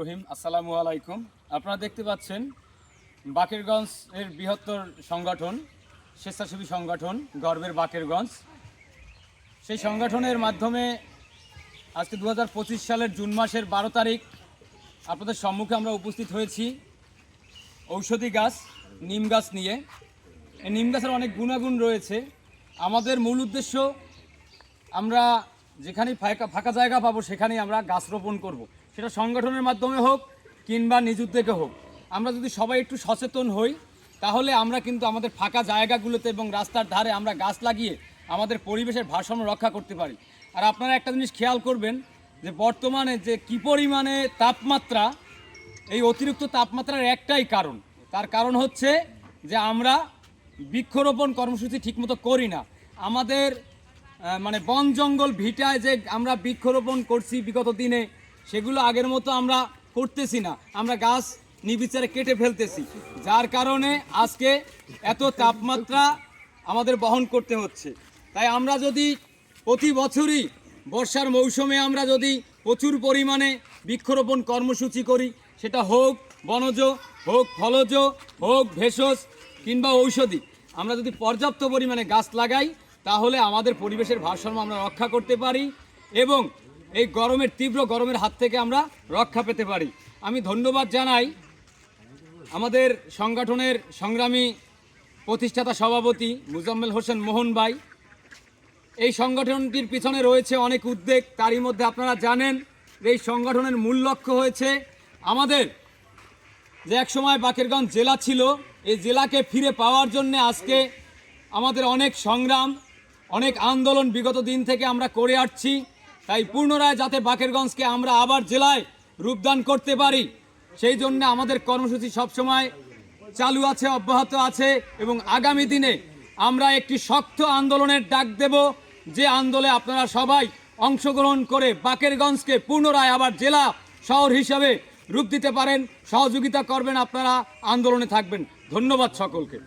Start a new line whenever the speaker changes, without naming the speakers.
রহিম, আসসালামু আলাইকুম। আপনারা দেখতে পাচ্ছেন বাকেরগঞ্জ এর বৃহত্তর সংগঠন, স্বেচ্ছাসেবী সংগঠন গর্বের বাকেরগঞ্জ। সেই সংগঠনের মাধ্যমে আজকে দু হাজার পঁচিশ সালের জুন মাসের বারো তারিখ আপনাদের সম্মুখে আমরা উপস্থিত হয়েছি ঔষধি গাছ, নিম গাছ নিয়ে। এই নিম গাছের অনেক গুণাগুণ রয়েছে। আমাদের মূল উদ্দেশ্য, আমরা যেখানেই ফাঁকা ফাঁকা জায়গা পাবো, সেখানেই আমরা গাছ রোপণ করব। সেটা সংগঠনের মাধ্যমে হোক কিংবা নিজ উদ্যোগে হোক। আমরা যদি সবাই একটু সচেতন হই, তাহলে আমরা কিন্তু আমাদের ফাঁকা জায়গাগুলোতে এবং রাস্তার ধারে আমরা গাছ লাগিয়ে আমাদের পরিবেশের ভারসাম্য রক্ষা করতে পারি। আর আপনারা একটা জিনিস খেয়াল করবেন যে বর্তমানে যে কী পরিমাণে তাপমাত্রা, এই অতিরিক্ত তাপমাত্রার একটাই কারণ। তার কারণ হচ্ছে যে আমরা বৃক্ষরোপণ কর্মসূচি ঠিকমতো করি না। আমাদের মানে বন জঙ্গল ভিটায় যে আমরা বৃক্ষরোপণ করছি বিগত দিনে সেগুলো আগের মতো আমরা করতেছি না। আমরা গাছ নির্বিচারে কেটে ফেলতেছি। যার কারণে আজকে এত তাপমাত্রা আমাদের বহন করতে হচ্ছে। তাই আমরা যদি প্রতি বছরই বর্ষার মৌসুমে আমরা যদি প্রচুর পরিমাণে বৃক্ষরোপণ কর্মসূচি করি, সেটা হোক বনজ, হোক ফলজ, হোক ভেষজ কিংবা ঔষধি, আমরা যদি পর্যাপ্ত পরিমাণে গাছ লাগাই, তাহলে আমাদের পরিবেশের ভারসাম্য আমরা রক্ষা করতে পারি এবং এই গরমের, তীব্র গরমের হাত থেকে আমরা রক্ষা পেতে পারি। আমি ধন্যবাদ জানাই আমাদের সংগঠনের সংগ্রামী প্রতিষ্ঠাতা সভাপতি মুজাম্মেল হোসেন মোহন ভাই। এই সংগঠনটির পিছনে রয়েছে অনেক উদ্বেগ, তারই মধ্যে আপনারা জানেন যে এই সংগঠনের মূল লক্ষ্য হয়েছে আমাদের যে একসময় বাকেরগঞ্জ জেলা ছিল, এই জেলাকে ফিরে পাওয়ার জন্য আজকে আমাদের অনেক সংগ্রাম, অনেক আন্দোলন বিগত দিন থেকে আমরা করে আসছি। তাই পুনরায় যাতে বাকেরগঞ্জকে আমরা আবার জেলায় রূপদান করতে পারি, সেই জন্য আমাদের কর্মসূচি সবসময় চালু আছে, অব্যাহত আছে এবং আগামী দিনে আমরা একটি শক্ত আন্দোলনের ডাক দেব, যে আন্দোলনে আপনারা সবাই অংশগ্রহণ করে বাকেরগঞ্জকে পুনরায় আবার জেলা শহর হিসাবে রূপ দিতে পারেন, সহযোগিতা করবেন, আপনারা আন্দোলনে থাকবেন। ধন্যবাদ সকলকে।